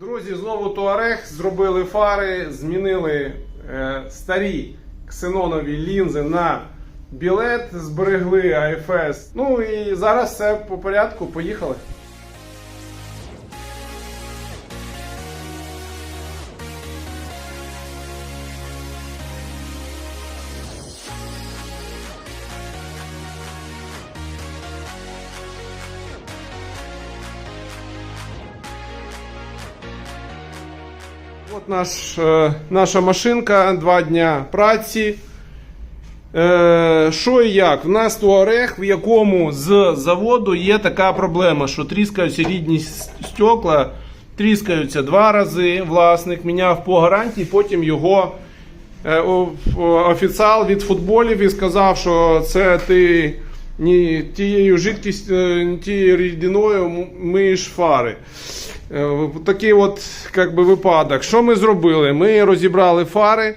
Друзі, знову Туарег зробили фари, змінили е, старі ксенонові лінзи на білет, зберегли АФС. Ну і зараз все по порядку. Поїхали. От наш, е, наша машинка, два дня праці. Е, що і як? У нас туарег, в якому з заводу є така проблема, що тріскаються рідні стекла, тріскаються два рази. Власник міняв по гарантії, потім його е, офіціал від футболів і сказав, що це ти ні тією жидкістю, е, тією рідиною м- миєш фари. Е, Такий от как би, випадок. Що ми зробили? Ми розібрали фари,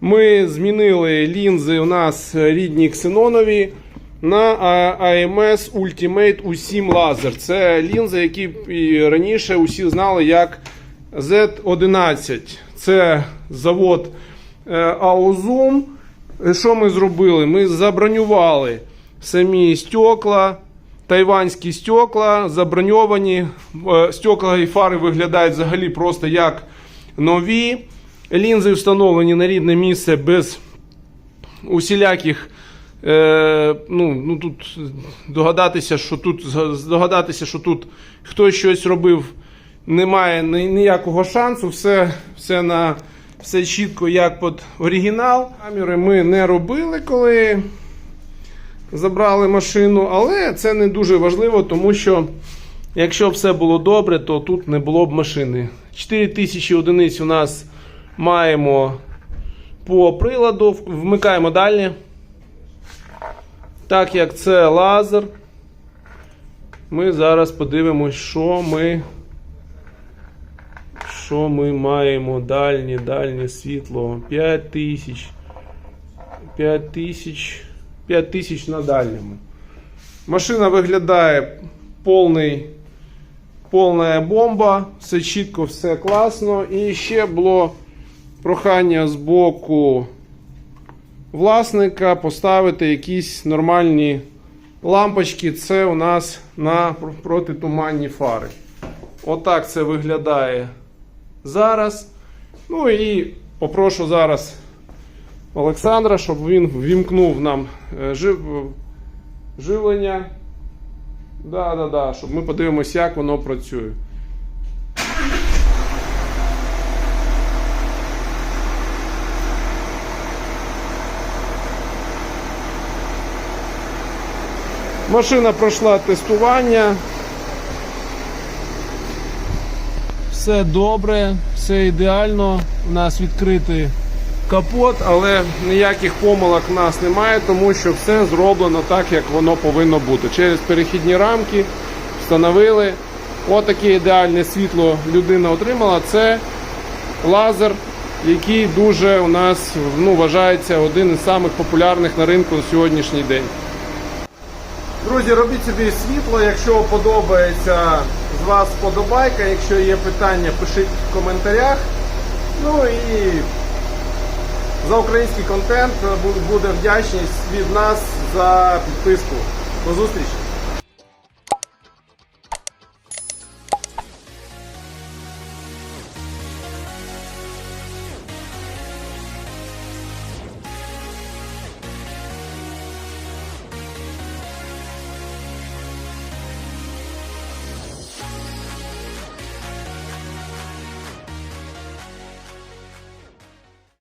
ми змінили лінзи у нас рідні ксенонові на AMS Ultimate U7 Laser. Це лінзи, які раніше усі знали як Z11. Це завод е. Е, Що ми зробили? Ми забронювали самі стекла, тайванські стекла, заброньовані. Е, Стекла і фари виглядають взагалі просто як нові. Лінзи встановлені на рідне місце без усіляких. Е, ну, ну тут догадатися, що тут здогадатися, що тут хтось щось робив, немає ніякого шансу. Все, все на все чітко, як під оригінал. Камери ми не робили, коли забрали машину, але це не дуже важливо, тому що якщо все було добре, то тут не було б машини. 4000 одиниць у нас маємо по приладу. Вмикаємо далі. Так як це лазер, ми зараз подивимось, що ми. Що ми маємо? Дальнє, дальнє світло. 5000. 5000. 5000 на дальньому. Машина виглядає повний, повна бомба. Все чітко, все класно. І ще було прохання з боку власника поставити якісь нормальні лампочки. Це у нас на протитуманні фари. Отак це виглядає зараз. Ну і попрошу зараз Олександра, щоб він ввімкнув нам е, жив... живлення. Да, да, да, щоб ми подивимося, як воно працює. Машина пройшла тестування. Все добре, все ідеально. У нас відкритий капот, але ніяких помилок в нас немає, тому що все зроблено так, як воно повинно бути. Через перехідні рамки встановили. Отаке ідеальне світло людина отримала. Це лазер, який дуже у нас ну, вважається один із самих популярних на ринку на сьогоднішній день. Друзі, робіть собі світло, якщо подобається з вас вподобайка, якщо є питання, пишіть в коментарях. Ну і за український контент буде вдячність від нас за підписку. До зустрічі!